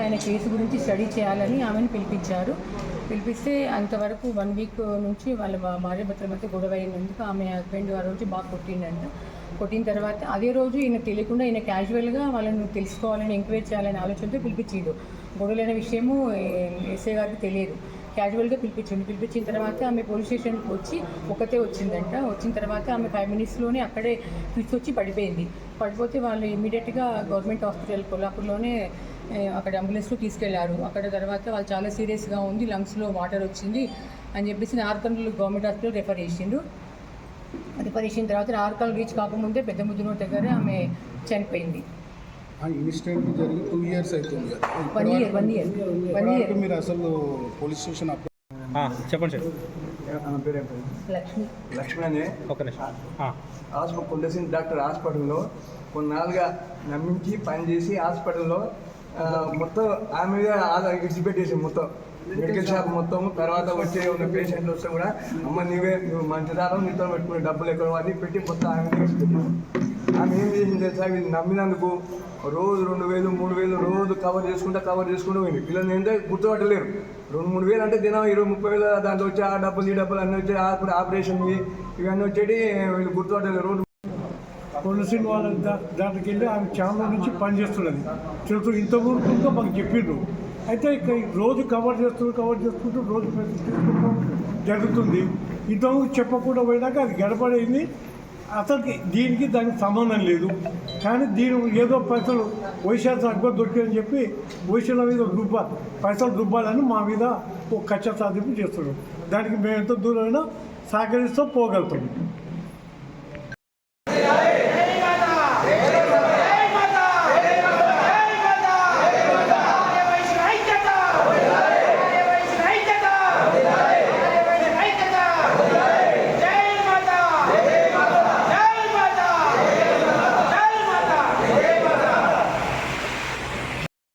ఆయన కేసు గురించి స్టడీ చేయాలని ఆమెను పిలిపించారు. పిలిపిస్తే అంతవరకు వన్ వీక్ నుంచి వాళ్ళ భా- భార్య భర్తల మధ్య గొడవ అయినందుకు ఆమె హస్బెండ్ ఆ రోజు బాగా కొట్టిండంట. కొట్టిన తర్వాత అదే రోజు ఈయన తెలియకుండా ఈయన క్యాజువల్గా వాళ్ళని తెలుసుకోవాలని ఎంక్వైరీ చేయాలని ఆలోచనతో పిలిపించాడు. గొడవలైన విషయము ఎస్ఏ గారికి తెలియదు. క్యాజువల్గా పిలిపించింది పిలిపించిన తర్వాత ఆమె పోలీస్ స్టేషన్కి వచ్చి ఒకతే వచ్చిందంట. వచ్చిన తర్వాత ఆమె ఫైవ్ మినిట్స్లోనే అక్కడే తీసుకొచ్చి వచ్చి పడిపోయింది. పడిపోతే వాళ్ళు ఇమీడియట్గా గవర్నమెంట్ హాస్పిటల్ కొల్లాపూర్లోనే అక్కడ అంబులెన్స్లో తీసుకెళ్ళారు. అక్కడ తర్వాత వాళ్ళు చాలా సీరియస్గా ఉంది. లంగ్స్లో వాటర్ వచ్చింది అని చెప్పేసి నార్కర్నూలు గవర్నమెంట్ హాస్పిటల్ రెఫర్ చేసిండు. రిఫర్ చేసిన తర్వాత నార్కల్ రీచ్ కాకముందే పెద్ద ముద్దునూరు దగ్గర ఆమె చనిపోయింది. ఇన్సిడెంట్ జరిగి టూ ఇయర్స్ అవుతుంది ఇప్పటివరకు మీరు అసలు పోలీస్ స్టేషన్ చెప్పండి సార్? లక్ష్మి. లక్ష్మణ్ అనే ఒక నిమిషం. ఆ, హాస్పిటల్ కొండసిన డాక్టర్ హాస్పిటల్లో కొన్నాళ్ళుగా నమ్మించి పనిచేసి హాస్పిటల్లో మొత్తం ఆమె మీద ఆధార్ విడిచిపెట్టేసి మొత్తం. మెడికల్ షాప్ మొత్తం తర్వాత వచ్చే ఉన్న పేషెంట్లు వస్తే కూడా అమ్మ నీవే నువ్వు మంచి దారం నీతో పెట్టుకునే డబ్బులు ఎక్కడ అని పెట్టి మొత్తం ఆమె ఆమె ఏం చేసింది తెలుసా? వీళ్ళు నమ్మినందుకు రోజు రెండు వేలు మూడు వేలు రోజు కవర్ చేసుకుంటా కవర్ చేసుకుంటూ పోయింది. పిల్లలు ఏంటంటే గుర్తుపట్టలేరు. రెండు మూడు వేలు అంటే దినం ఇరవై ముప్పై వేలు దాంట్లో వచ్చి ఆ డబ్బులు ఈ డబ్బులు అన్నీ వచ్చి అప్పుడు ఆపరేషన్ ఇవన్నీ వచ్చేటి వీళ్ళు గుర్తుపట్టలేరు. రోడ్డు పొలిసిన్ వాళ్ళ దాంట్లోకి వెళ్ళి ఆమె చాలా నుంచి పనిచేస్తున్నది తెలుసు ఇంతవరకు ఇంకా మాకు చెప్పిండ్రు. అయితే ఇక రోజు కవర్ చేస్తూ కవర్ చేసుకుంటూ రోజు జరుగుతుంది. ఇంతవరకు చెప్పకుండా పోయినాక అది గడపడైంది. అసలుకి దీనికి దానికి సంబంధం లేదు. కానీ దీని ఏదో పైసలు వైశాఖ తక్కువ దొరికాయని చెప్పి వైశాల మీద దుబ్బ పైసలు రుబ్బాలని మా మీద ఒక కచ్చ సాధింపు చేస్తున్నాం దానికి మేము ఎంత దూరమైనా సహకరిస్తూ పోగలుగుతాం.